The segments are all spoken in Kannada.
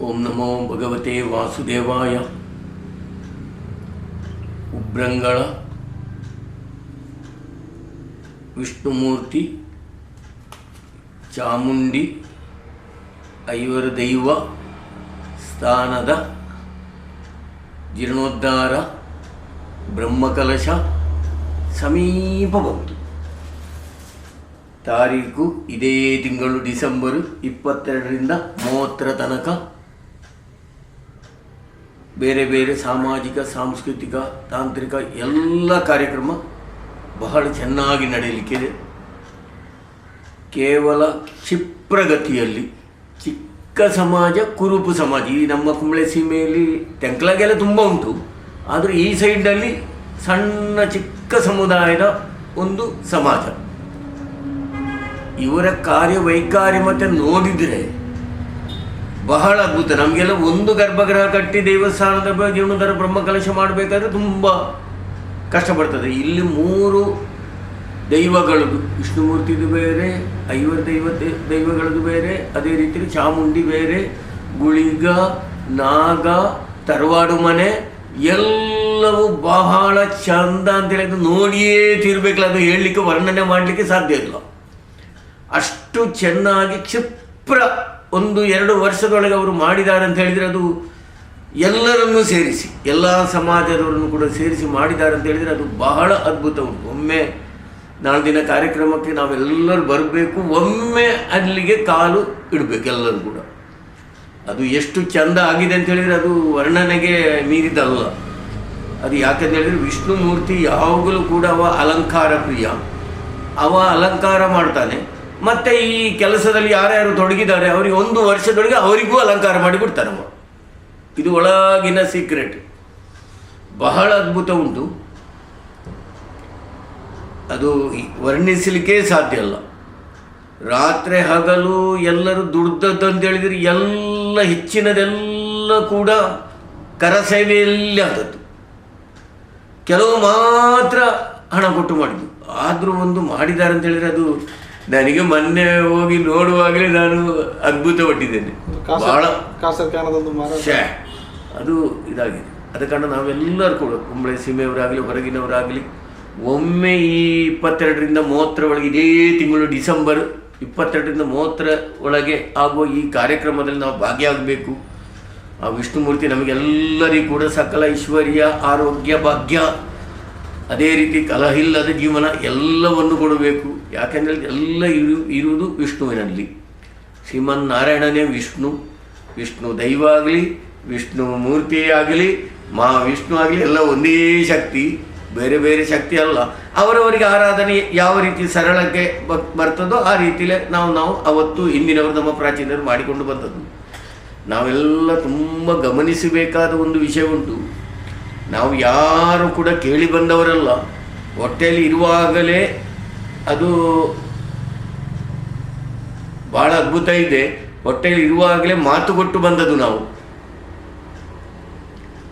ಓಂ ನಮೋ ಭಗವತೆ ವಾಸುದೇವಾಯ. ಉಬ್ರಂಗಳ ವಿಷ್ಣುಮೂರ್ತಿ ಚಾಮುಂಡಿ ಐವರ ದೈವ ಸ್ಥಾನದ ಜೀರ್ಣೋದ್ಧಾರ ಬ್ರಹ್ಮಕಲಶ ಸಮೀಪ ತಾರೀಕು ಇದೇ ತಿಂಗಳು ಡಿಸೆಂಬರ್ ಇಪ್ಪತ್ತೆರಡರಿಂದ ಮೂವತ್ತರ ತನಕ ಬೇರೆ ಬೇರೆ ಸಾಮಾಜಿಕ, ಸಾಂಸ್ಕೃತಿಕ, ತಾಂತ್ರಿಕ ಎಲ್ಲ ಕಾರ್ಯಕ್ರಮ ಬಹಳ ಚೆನ್ನಾಗಿ ನಡೆಯಲಿಕ್ಕಿದೆ ಕೇವಲ ಕ್ಷಿಪ್ರಗತಿಯಲ್ಲಿ ಚಿಕ್ಕ ಸಮಾಜ ಕುರುಪು ಸಮಾಜ. ಈ ನಮ್ಮ ಕುಂಬಳೆ ಸೀಮೆಯಲ್ಲಿ ತೆಂಕ್ಲಾಗೆಲ್ಲ ತುಂಬ ಉಂಟು. ಆದರೆ ಈ ಸೈಡಲ್ಲಿ ಸಣ್ಣ, ಚಿಕ್ಕ ಸಮುದಾಯದ ಒಂದು ಸಮಾಜ. ಇವರ ಕಾರ್ಯ ಮತ್ತೆ ನೋಡಿದರೆ ಬಹಳ ಅದ್ಭುತ. ನಮಗೆಲ್ಲ ಒಂದು ಗರ್ಭಗೃಹ ಕಟ್ಟಿ ದೇವಸ್ಥಾನದ ಜೀವನೋದ್ಧಾರ ಬ್ರಹ್ಮಕಲಶ ಮಾಡಬೇಕಾದ್ರೆ ತುಂಬ ಕಷ್ಟಪಡ್ತದೆ ಇಲ್ಲಿ ಮೂರು ದೈವಗಳದ್ದು ವಿಷ್ಣುಮೂರ್ತಿದು ಬೇರೆ, ಐವರು ದೈವ ದೈವಗಳದು ಬೇರೆ, ಅದೇ ರೀತಿ ಚಾಮುಂಡಿ ಬೇರೆ, ಗುಳಿಗ, ನಾಗ, ತರವಾಡು ಮನೆ, ಎಲ್ಲವೂ ಬಹಳ ಚಂದ ಅಂತ ಅದು ನೋಡಿಯೇ ತೀರ್ಬೇಕಲ್ಲ ಅದು ಹೇಳಲಿಕ್ಕೆ ವರ್ಣನೆ ಮಾಡಲಿಕ್ಕೆ ಸಾಧ್ಯ ಇಲ್ಲ. ಅಷ್ಟು ಚೆನ್ನಾಗಿ ಕ್ಷಿಪ್ರ ಒಂದು ಎರಡು ವರ್ಷದೊಳಗೆ ಅವರು ಮಾಡಿದ್ದಾರೆ ಅಂತ ಹೇಳಿದರೆ ಅದು ಎಲ್ಲರನ್ನೂ ಸೇರಿಸಿ, ಎಲ್ಲ ಸಮಾಜದವರನ್ನು ಕೂಡ ಸೇರಿಸಿ ಮಾಡಿದ್ದಾರೆ ಅಂತ ಹೇಳಿದರೆ ಅದು ಬಹಳ ಅದ್ಭುತ ಉಂಟು. ಒಮ್ಮೆ ದಿನ ಕಾರ್ಯಕ್ರಮಕ್ಕೆ ನಾವೆಲ್ಲರೂ ಬರಬೇಕು, ಒಮ್ಮೆ ಅಲ್ಲಿಗೆ ಕಾಲು ಇಡಬೇಕು ಎಲ್ಲರೂ ಕೂಡ. ಅದು ಎಷ್ಟು ಚಂದ ಆಗಿದೆ ಅಂತ ಹೇಳಿದರೆ ಅದು ವರ್ಣನೆಗೆ ಮೀರಿದಲ್ಲ. ಅದು ಯಾಕೆಂತ ಹೇಳಿದರೆ ವಿಷ್ಣುಮೂರ್ತಿ ಯಾವಾಗಲೂ ಕೂಡ ಅವ ಅಲಂಕಾರ ಪ್ರಿಯ. ಅವ ಅಲಂಕಾರ ಮಾಡ್ತಾನೆ. ಮತ್ತೆ ಈ ಕೆಲಸದಲ್ಲಿ ಯಾರ್ಯಾರು ತೊಡಗಿದ್ದಾರೆ, ಅವರಿಗೆ ಒಂದು ವರ್ಷದೊಳಗೆ ಅವರಿಗೂ ಅಲಂಕಾರ ಮಾಡಿ ಬಿಡ್ತಾನೆ ಅವ ಇದು ಒಳಗಿನ ಸೀಕ್ರೆಟ್ ಬಹಳ ಅದ್ಭುತ ಉಂಟು. ಅದು ವರ್ಣಿಸಲಿಕ್ಕೆ ಸಾಧ್ಯ ಅಲ್ಲ. ರಾತ್ರಿ ಹಗಲು ಎಲ್ಲರೂ ದುಡ್ದದ್ದು ಅಂತ ಹೇಳಿದರೆ ಎಲ್ಲ ಹೆಚ್ಚಿನದೆಲ್ಲ ಕೂಡ ಕರಸೇವೆಯಲ್ಲಿ ಆದದ್ದು. ಕೆಲವು ಮಾತ್ರ ಹಣ ಕೊಟ್ಟು ಮಾಡಿದ್ದು. ಆದರೂ ಒಂದು ಮಾಡಿದ್ದಾರೆ ಅಂತ ಹೇಳಿದ್ರೆ ಅದು ನನಗೆ ಮೊನ್ನೆ ಹೋಗಿ ನೋಡುವಾಗಲೇ ನಾನು ಅದ್ಭುತಪಟ್ಟಿದ್ದೇನೆ ಬಹಳ. ಅದು ಇದಾಗಿದೆ. ಅದ ಕಾರಣ ನಾವೆಲ್ಲರೂ ಕೂಡ ಕುಂಬಳೆ ಸೀಮೆಯವರಾಗಲಿ ಹೊರಗಿನವರಾಗಲಿ ಒಮ್ಮೆ ಈ ಇಪ್ಪತ್ತೆರಡರಿಂದ ಮೂವತ್ತರ ಒಳಗೆ ಇದೇ ತಿಂಗಳು ಡಿಸೆಂಬರ್ ಇಪ್ಪತ್ತೆರಡರಿಂದ ಮೂವತ್ತರ ಒಳಗೆ ಆಗುವ ಈ ಕಾರ್ಯಕ್ರಮದಲ್ಲಿ ನಾವು ಭಾಗಿಯಾಗಬೇಕು. ಆ ವಿಷ್ಣುಮೂರ್ತಿ ನಮಗೆಲ್ಲರಿಗೂ ಕೂಡ ಸಕಲ ಐಶ್ವರ್ಯ ಆರೋಗ್ಯ ಭಾಗ್ಯ ಅದೇ ರೀತಿ ಕಲಹಿಲ್ಲದ ಜೀವನ ಎಲ್ಲವನ್ನು ಕೊಡಬೇಕು. ಯಾಕೆಂದರೆ ಎಲ್ಲ ಇರು, ಇರುವುದು ವಿಷ್ಣುವಿನಲ್ಲಿ. ಶ್ರೀಮನ್ನಾರಾಯಣನೇ ವಿಷ್ಣು ವಿಷ್ಣು ದೈವ ಆಗಲಿ ವಿಷ್ಣು ಮೂರ್ತಿಯಾಗಲಿ ಮಹಾ ವಿಷ್ಣು ಆಗಲಿ ಎಲ್ಲ ಒಂದೇ ಶಕ್ತಿ, ಬೇರೆ ಬೇರೆ ಶಕ್ತಿ ಅಲ್ಲ. ಅವರವರಿಗೆ ಆರಾಧನೆ ಯಾವ ರೀತಿ ಸರಳಕ್ಕೆ ಬರ್ತದೋ ಆ ರೀತಿಯಲ್ಲೇ ನಾವು ನಾವು ಅವತ್ತು ಹಿಂದಿನವರು ನಮ್ಮ ಪ್ರಾಚೀನರು ಮಾಡಿಕೊಂಡು ಬಂದದ್ದು. ನಾವೆಲ್ಲ ತುಂಬ ಗಮನಿಸಬೇಕಾದ ಒಂದು ವಿಷಯ ಉಂಟು. ನಾವು ಯಾರು ಕೂಡ ಕೇಳಿ ಬಂದವರಲ್ಲ. ಹೊಟ್ಟೆಯಲ್ಲಿ ಇರುವಾಗಲೇ ಅದು ಬಹಳ ಅದ್ಭುತ ಇದೆ. ಹೊಟ್ಟೆಯಲ್ಲಿ ಇರುವಾಗಲೇ ಮಾತು ಕೊಟ್ಟು ಬಂದದ್ದು ನಾವು.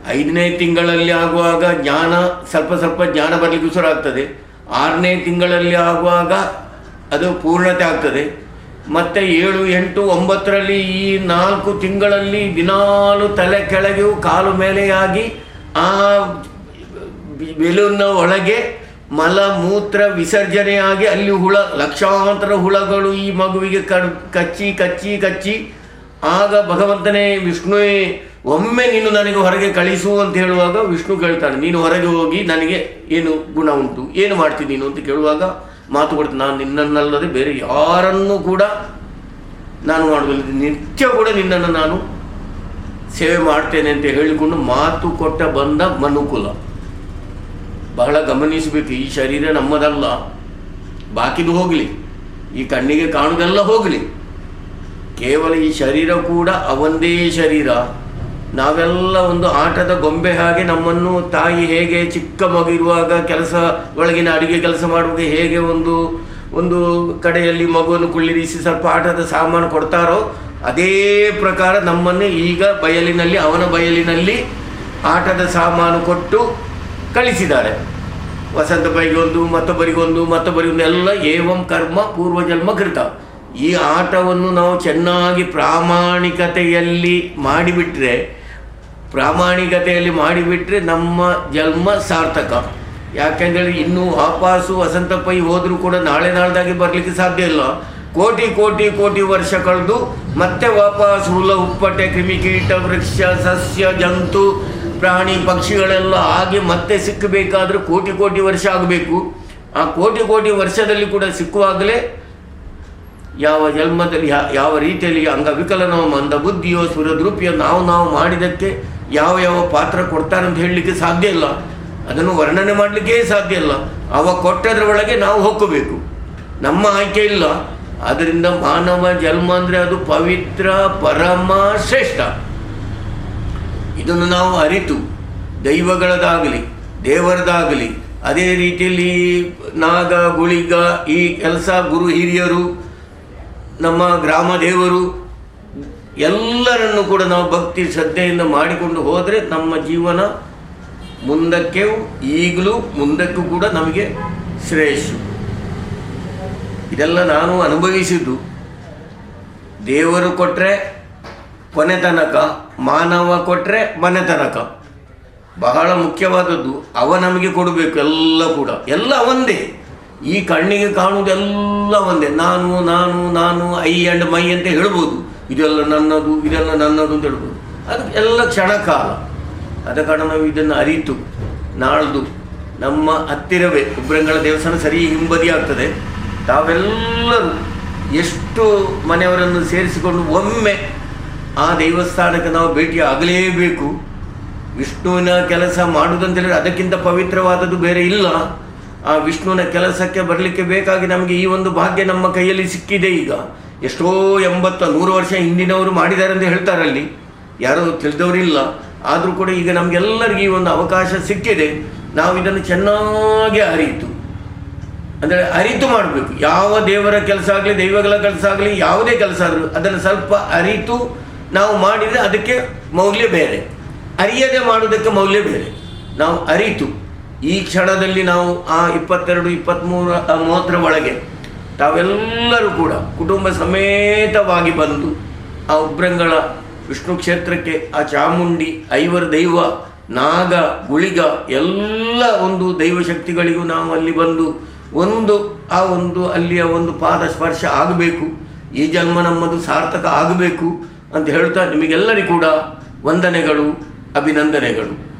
ಐದನೇ ತಿಂಗಳಲ್ಲಿ ಆಗುವಾಗ ಜ್ಞಾನ, ಸ್ವಲ್ಪ ಸ್ವಲ್ಪ ಜ್ಞಾನ ಬರಲಿಕ್ಕೆ ಶುರು ಆಗ್ತದೆ. ಆರನೇ ತಿಂಗಳಲ್ಲಿ ಆಗುವಾಗ ಅದು ಪೂರ್ಣತೆ ಆಗ್ತದೆ. ಮತ್ತೆ ಏಳು, ಎಂಟು, ಒಂಬತ್ತರಲ್ಲಿ ಈ ನಾಲ್ಕು ತಿಂಗಳಲ್ಲಿ ದಿನಾಲು ತಲೆ ಕೆಳಗೆ ಕಾಲು ಮೇಲೆಯಾಗಿ ಆ ಬೆಲೂನ್ನ ಒಳಗೆ ಮಲ ಮೂತ್ರ ವಿಸರ್ಜನೆಯಾಗಿ ಅಲ್ಲಿ ಹುಳ, ಲಕ್ಷಾಂತರ ಹುಳಗಳು ಈ ಮಗುವಿಗೆ ಕಚ್ಚಿ ಕಚ್ಚಿ ಕಚ್ಚಿ. ಆಗ ಭಗವಂತನೇ, ವಿಷ್ಣುವೇ, ಒಮ್ಮೆ ನೀನು ನನಗೆ ಹೊರಗೆ ಕಳಿಸು ಅಂತ ಹೇಳುವಾಗ ವಿಷ್ಣು ಕೇಳ್ತಾನೆ. ನೀನು ಹೊರಗೆ ಹೋಗಿ ನನಗೆ ಏನು ಗುಣ ಉಂಟು? ಏನು ಮಾಡ್ತೀನಿ ನೀನು ಅಂತ ಕೇಳುವಾಗ ಮಾತು ಕೊಡ್ತೀನಿ. ನಾನು ನಿನ್ನನ್ನಲ್ಲದೆ ಬೇರೆ ಯಾರನ್ನೂ ಕೂಡ ನಾನು ಮಾಡುವುದಿಲ್ಲ. ನಿತ್ಯ ಕೂಡ ನಿನ್ನನ್ನು ನಾನು ಸೇವೆ ಮಾಡ್ತೇನೆ ಅಂತ ಹೇಳಿಕೊಂಡು ಮಾತು ಕೊಟ್ಟ ಬಂದ ಮನುಕುಲ. ಬಹಳ ಗಮನಿಸಬೇಕು, ಈ ಶರೀರ ನಮ್ಮದಲ್ಲ. ಬಾಕಿದು ಹೋಗಲಿ, ಈ ಕಣ್ಣಿಗೆ ಕಾಣುವುದೆಲ್ಲ ಹೋಗಲಿ. ಕೇವಲ ಈ ಶರೀರ ಕೂಡ ಅವಂದೇ ಶರೀರ. ನಾವೆಲ್ಲ ಒಂದು ಆಟದ ಗೊಂಬೆ ಹಾಗೆ ನಮ್ಮನ್ನು ತಾಯಿ ಹೇಗೆ ಚಿಕ್ಕ ಮಗು ಕೆಲಸ, ಒಳಗಿನ ಅಡುಗೆ ಕೆಲಸ ಮಾಡುವಾಗ ಹೇಗೆ ಒಂದು ಒಂದು ಕಡೆಯಲ್ಲಿ ಮಗುವನ್ನು ಕುಳ್ಳಿರಿಸಿ ಸ್ವಲ್ಪ ಆಟದ ಸಾಮಾನು ಕೊಡ್ತಾರೋ, ಅದೇ ಪ್ರಕಾರ ನಮ್ಮನ್ನು ಈಗ ಬಯಲಿನಲ್ಲಿ, ಅವನ ಬಯಲಿನಲ್ಲಿ ಆಟದ ಸಾಮಾನು ಕೊಟ್ಟು ಕಳಿಸಿದ್ದಾರೆ. ವಸಂತ ಬೈಗೊಂದು ಮತ್ತೊಬ್ಬರಿಗೊಂದು ಮತ್ತೊಬ್ಬರಿಗೊಂದು ಎಲ್ಲ ಏವಂ ಕರ್ಮ, ಪೂರ್ವಜನ್ಮ ಕೃತ. ಈ ಆಟವನ್ನು ನಾವು ಚೆನ್ನಾಗಿ ಪ್ರಾಮಾಣಿಕತೆಯಲ್ಲಿ ಮಾಡಿಬಿಟ್ರೆ ಪ್ರಾಮಾಣಿಕತೆಯಲ್ಲಿ ಮಾಡಿಬಿಟ್ರೆ ನಮ್ಮ ಜನ್ಮ ಸಾರ್ಥಕ. ಯಾಕೆಂದರೆ ಇನ್ನೂ ವಾಪಾಸು ವಸಂತ ಪೈ ಹೋದರೂ ಕೂಡ ನಾಳೆ ನಾಳ್ದಾಗಿ ಬರಲಿಕ್ಕೆ ಸಾಧ್ಯ ಇಲ್ಲ. ಕೋಟಿ ಕೋಟಿ ಕೋಟಿ ವರ್ಷ ಕಳೆದು ಮತ್ತೆ ವಾಪಸ್ ಹುಳ ಉಪ್ಪಟೆ ಕ್ರಿಮಿಕೀಟ, ವೃಕ್ಷ, ಸಸ್ಯ, ಜಂತು ಪ್ರಾಣಿ ಪಕ್ಷಿಗಳೆಲ್ಲ ಹಾಗೆ ಮತ್ತೆ ಸಿಕ್ಕಬೇಕಾದರೂ ಕೋಟಿ ಕೋಟಿ ವರ್ಷ ಆಗಬೇಕು. ಆ ಕೋಟಿ ಕೋಟಿ ವರ್ಷದಲ್ಲಿ ಕೂಡ ಸಿಕ್ಕುವಾಗಲೇ ಯಾವ ಜನ್ಮದಲ್ಲಿ ಯಾವ ರೀತಿಯಲ್ಲಿ ಅಂಗವಿಕಲನೋ ಮಂದ ಬುದ್ಧಿಯೋ ಸುರದೃಪಿಯೋ ನಾವು ನಾವು ಮಾಡಿದಕ್ಕೆ ಯಾವ ಯಾವ ಪಾತ್ರ ಕೊಡ್ತಾರಂತ ಹೇಳಲಿಕ್ಕೆ ಸಾಧ್ಯ ಇಲ್ಲ. ಅದನ್ನು ವರ್ಣನೆ ಮಾಡಲಿಕ್ಕೆ ಸಾಧ್ಯ ಇಲ್ಲ. ಅವ ಕೊಟ್ಟದ್ರ ಒಳಗೆ ನಾವು ಹೋಗಬೇಕು ನಮ್ಮ ಆಯ್ಕೆ ಇಲ್ಲ. ಆದ್ದರಿಂದ ಮಾನವ ಜನ್ಮ ಅಂದರೆ ಅದು ಪವಿತ್ರ, ಪರಮ, ಶ್ರೇಷ್ಠ. ಇದನ್ನು ನಾವು ಅರಿತು ದೈವಗಳದಾಗಲಿ, ದೇವರದಾಗಲಿ, ಅದೇ ರೀತಿಯಲ್ಲಿ ನಾಗ, ಗುಳಿಗ, ಈ ಕೆಲಸ ಗುರು ಹಿರಿಯರು, ನಮ್ಮ ಗ್ರಾಮ ದೇವರು, ಎಲ್ಲರನ್ನು ಕೂಡ ನಾವು ಭಕ್ತಿ ಶ್ರದ್ಧೆಯಿಂದ ಮಾಡಿಕೊಂಡು ಹೋದರೆ ನಮ್ಮ ಜೀವನ ಮುಂದಕ್ಕೆ, ಈಗಲೂ ಮುಂದಕ್ಕೂ ಕೂಡ ನಮಗೆ ಶ್ರೇಯಸ್ಸು ಇದೆಲ್ಲ ನಾನು ಅನುಭವಿಸಿದ್ದು. ದೇವರು ಕೊಟ್ಟರೆ ಕೊನೆ ತನಕ ಮಾನವ ಕೊಟ್ಟರೆ ಮನೆ ತನಕ. ಬಹಳ ಮುಖ್ಯವಾದದ್ದು ಅವ ನಮಗೆ ಕೊಡಬೇಕು ಎಲ್ಲ ಕೂಡ. ಎಲ್ಲ ಒಂದೇ. ಈ ಕಣ್ಣಿಗೆ ಕಾಣುವುದೆಲ್ಲ ಒಂದೇ. ನಾನು ನಾನು ನಾನು, ಐ ಆ್ಯಂಡ್ ಮೈ ಅಂತ ಹೇಳ್ಬೋದು. ಇದೆಲ್ಲ ನನ್ನದು ಇದೆಲ್ಲ ನನ್ನದು ಅಂತ ಹೇಳ್ಬೋದು. ಅದು ಎಲ್ಲ ಕ್ಷಣಕಾಲ. ಅದ ಕಾರಣ ನಾವು ಇದನ್ನು ಅರಿತು, ನಾಳ್ದು ನಮ್ಮ ಹತ್ತಿರವೇ ಉಬ್ರಂಗಳ ದೇವಸ್ಥಾನ ಸರಿ ಹಿಂಬದಿ ಆಗ್ತದೆ. ತಾವೆಲ್ಲರೂ ಎಷ್ಟು ಮನೆಯವರನ್ನು ಸೇರಿಸಿಕೊಂಡು ಒಮ್ಮೆ ಆ ದೇವಸ್ಥಾನಕ್ಕೆ ನಾವು ಭೇಟಿ ಆಗಲೇಬೇಕು ವಿಷ್ಣುವಿನ ಕೆಲಸ ಮಾಡುವುದಂತೇಳಿದ್ರೆ ಅದಕ್ಕಿಂತ ಪವಿತ್ರವಾದದ್ದು ಬೇರೆ ಇಲ್ಲ. ಆ ವಿಷ್ಣುವಿನ ಕೆಲಸಕ್ಕೆ ಬರಲಿಕ್ಕೆ ಬೇಕಾಗಿ ನಮಗೆ ಈ ಒಂದು ಭಾಗ್ಯ ನಮ್ಮ ಕೈಯಲ್ಲಿ ಸಿಕ್ಕಿದೆ ಈಗ. ಎಷ್ಟೋ ಎಂಬತ್ತ ನೂರು ವರ್ಷ ಹಿಂದಿನವರು ಮಾಡಿದ್ದಾರೆ ಅಂತ ಹೇಳ್ತಾರೆ ಅಲ್ಲಿ ಯಾರೋ ತಿಳಿದವರಿಲ್ಲ. ಆದರೂ ಕೂಡ ಈಗ ನಮಗೆಲ್ಲರಿಗೂ ಈ ಒಂದು ಅವಕಾಶ ಸಿಕ್ಕಿದೆ. ನಾವು ಇದನ್ನು ಚೆನ್ನಾಗಿ ಅರಿತು. ಅಂದರೆ ಅರಿತು ಮಾಡಬೇಕು. ಯಾವ ದೇವರ ಕೆಲಸ ಆಗಲಿ, ದೈವಗಳ ಕೆಲಸ ಆಗಲಿ, ಯಾವುದೇ ಕೆಲಸ ಆದರೂ ಅದನ್ನು ಸ್ವಲ್ಪ ಅರಿತು ನಾವು ಮಾಡಿದರೆ ಅದಕ್ಕೆ ಮೌಲ್ಯ ಬೇರೆ. ಅರಿಯದೆ ಮಾಡುವುದಕ್ಕೆ ಮೌಲ್ಯ ಬೇರೆ. ನಾವು ಅರಿತು. ಈ ಕ್ಷಣದಲ್ಲಿ ನಾವು ಆ ಇಪ್ಪತ್ತೆರಡು ಇಪ್ಪತ್ತ್ಮೂರ ಮೂವತ್ತರ ಒಳಗೆ ತಾವೆಲ್ಲರೂ ಕೂಡ ಕುಟುಂಬ ಸಮೇತವಾಗಿ ಬಂದು ಆ ಉಬ್ರಂಗಳ ವಿಷ್ಣು ಕ್ಷೇತ್ರಕ್ಕೆ, ಆ ಚಾಮುಂಡಿ, ಐವರ ದೈವ, ನಾಗ, ಗುಳಿಗ, ಎಲ್ಲ ಒಂದು ದೈವಶಕ್ತಿಗಳಿಗೂ ನಾವು ಅಲ್ಲಿ ಬಂದು ಒಂದು ಆ ಒಂದು ಅಲ್ಲಿಯ ಒಂದು ಪಾದ ಸ್ಪರ್ಶ ಆಗಬೇಕು. ಈ ಜನ್ಮ ನಮ್ಮದು ಸಾರ್ಥಕ ಆಗಬೇಕು. ಅಂತ ಹೇಳ್ತಾ ನಿಮಗೆಲ್ಲರಿಗೂ ಕೂಡ ವಂದನೆಗಳು ಅಭಿನಂದನೆಗಳು.